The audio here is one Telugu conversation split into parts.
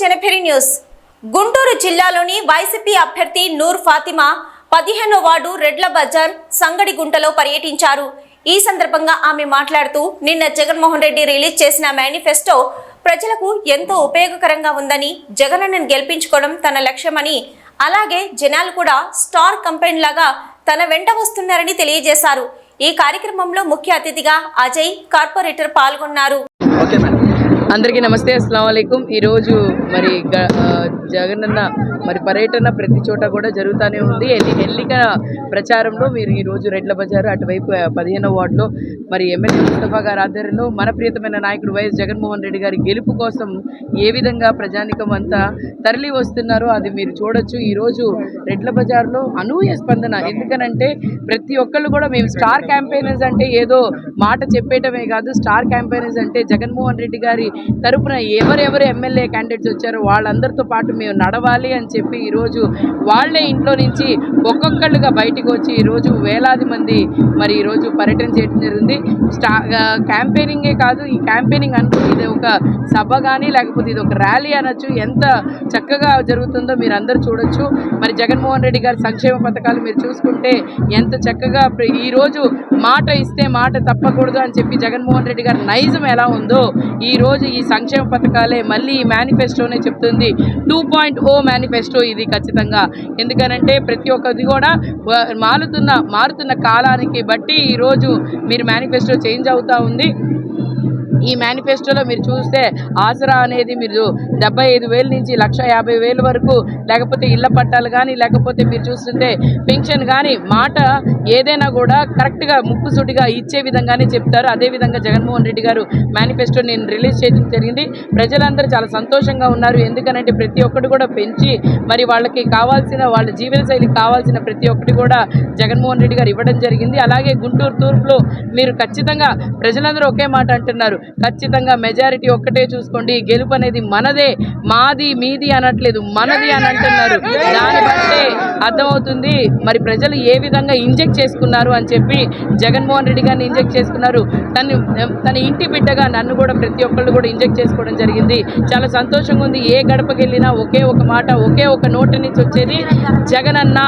జెఫెరీ న్యూస్. గుంటూరు జిల్లాలోని వైసీపీ అభ్యర్థి నూర్ ఫాతిమా పదిహేనో వార్డు రెడ్ల బజార్ సంగడిగుంటలో పర్యటించారు. ఈ సందర్భంగా ఆమె మాట్లాడుతూ నిన్న జగన్మోహన్ రెడ్డి రిలీజ్ చేసిన మేనిఫెస్టో ప్రజలకు ఎంతో ఉపయోగకరంగా ఉందని జగనన్నను గెలిపించుకోవడం తన లక్ష్యమని అలాగే జనాలు కూడా స్టార్ కంపెనీ లాగా తన వెంట వస్తున్నారని తెలియజేశారు. ఈ కార్యక్రమంలో ముఖ్య అతిథిగా అజయ్ కార్పొరేటర్ పాల్గొన్నారు. Okay madam. అందరికీ నమస్తే అస్సలం అయికం ఈరోజు మరి గ- జగనన్న మరి పర్యటన ప్రతి చోట కూడా జరుగుతూనే ఉంది. ఎన్ని ఎన్నిక ప్రచారంలో మీరు ఈరోజు రెడ్ల బజారు అటువైపు ఆ, పదిహేనవ వార్డులో మరి ఎమ్మెల్యే ముస్తఫా గారి ఆధ్వర్యంలో మన ప్రియతమైన నాయకుడు వైఎస్ జగన్మోహన్ రెడ్డి గారి గెలుపు కోసం ఏ విధంగా ప్రజానికం అంతా తరలి వస్తున్నారో అది మీరు చూడొచ్చు. ఈరోజు రెడ్ల బజార్లో అనూహ్య స్పందన. ఎందుకనంటే ప్రతి ఒక్కళ్ళు కూడా మేము స్టార్ క్యాంపెయినర్స్ అంటే ఏదో మాట చెప్పేయటమే కాదు స్టార్ క్యాంపెయినర్స్ అంటే జగన్మోహన్ రెడ్డి గారి తరపున ఎవరెవరు ఎమ్మెల్యే క్యాండిడేట్స్ వచ్చారో వాళ్ళందరితో పాటు మేము నడవాలి అని చెప్పి ఈరోజు వాళ్ళే ఇంట్లో నుంచి ఒక్కొక్కళ్ళుగా బయటికి వచ్చి ఈరోజు వేలాది మంది మరి ఈరోజు పర్యటన చేయడం జరిగింది. స్టా క్యాంపెయినింగే కాదు ఈ క్యాంపెయినింగ్ అనుకో ఇది ఒక సభ కానీ లేకపోతే ఇది ఒక ర్యాలీ అనొచ్చు. ఎంత చక్కగా జరుగుతుందో మీరు అందరూ చూడొచ్చు. మరి జగన్మోహన్ రెడ్డి గారి సంక్షేమ పథకాలు మీరు చూసుకుంటే ఎంత చక్కగా ప్ర- ఈరోజు మాట ఇస్తే మాట తప్ప తప్పకూడదు అని చెప్పి జగన్మోహన్ రెడ్డి గారి నైజం ఎలా ఉందో ఈరోజు ఈ సంక్షేమ పథకాలే మళ్ళీ ఈ మేనిఫెస్టోనే చెప్తుంది. టూ పాయింట్ ఓ మేనిఫెస్టో ఇది ఖచ్చితంగా. ఎందుకనంటే ప్రతి ఒక్కది కూడా మారుతున్న మారుతున్న కాలానికి బట్టి ఈరోజు మీరు మేనిఫెస్టో చేంజ్ అవుతూ ఉంది. ఈ మేనిఫెస్టోలో మీరు చూస్తే ఆసరా అనేది మీరు డెబ్బై ఐదు వేల నుంచి లక్ష యాభై వేల వరకు లేకపోతే ఇళ్ళ పట్టాలు కానీ లేకపోతే మీరు చూస్తుంటే పెన్షన్ కానీ మాట ఏదైనా కూడా కరెక్ట్గా ముక్కుసూటిగా ఇచ్చే విధంగానే చెప్తారు. అదేవిధంగా జగన్మోహన్ రెడ్డి గారు మేనిఫెస్టో నేను రిలీజ్ చేయడం జరిగింది. ప్రజలందరూ చాలా సంతోషంగా ఉన్నారు. ఎందుకనంటే ప్రతి ఒక్కటి కూడా పెంచి మరి వాళ్ళకి కావాల్సిన వాళ్ళ జీవన శైలికి కావాల్సిన ప్రతి ఒక్కటి కూడా జగన్మోహన్ రెడ్డి గారు ఇవ్వడం జరిగింది. అలాగే గుంటూరు తూర్పులో మీరు ఖచ్చితంగా ప్రజలందరూ ఒకే మాట అంటున్నారు. ఖచ్చితంగా మెజారిటీ ఒక్కటే చూసుకోండి. గెలుపు అనేది మనదే. మాది మీది అనట్లేదు. మనది అని అంటున్నారు. దాన్ని బట్టే అర్థమవుతుంది. మరి ప్రజలు ఏ విధంగా ఇంజెక్ట్ చేసుకున్నారు అని చెప్పి జగన్మోహన్ రెడ్డి గారిని ఇంజెక్ట్ చేసుకున్నారు. తను తన ఇంటి బిడ్డగా నన్ను కూడా ప్రతి ఒక్కళ్ళు కూడా ఇంజెక్ట్ చేసుకోవడం జరిగింది. చాలా సంతోషంగా ఉంది. ఏ గడపకి వెళ్ళినా ఒకే ఒక మాట ఒకే ఒక నోటి నుంచి వచ్చేది జగనన్న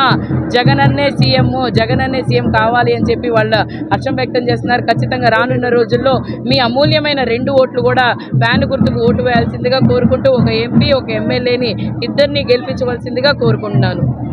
జగనన్నే సీఎం జగనన్నే సీఎం కావాలి అని చెప్పి వాళ్ళ హర్షం వ్యక్తం చేస్తున్నారు. ఖచ్చితంగా రానున్న రోజుల్లో మీ అమూల్యమైన రెండు ఓట్లు కూడా బ్యాన్ గుర్తుకు ఓటు వేయాల్సిందిగా కోరుకుంటూ ఒక ఎంపీ ఒక ఎమ్మెల్యేని ఇద్దరిని గెలిపించవలసిందిగా కోరుకుంటున్నాను.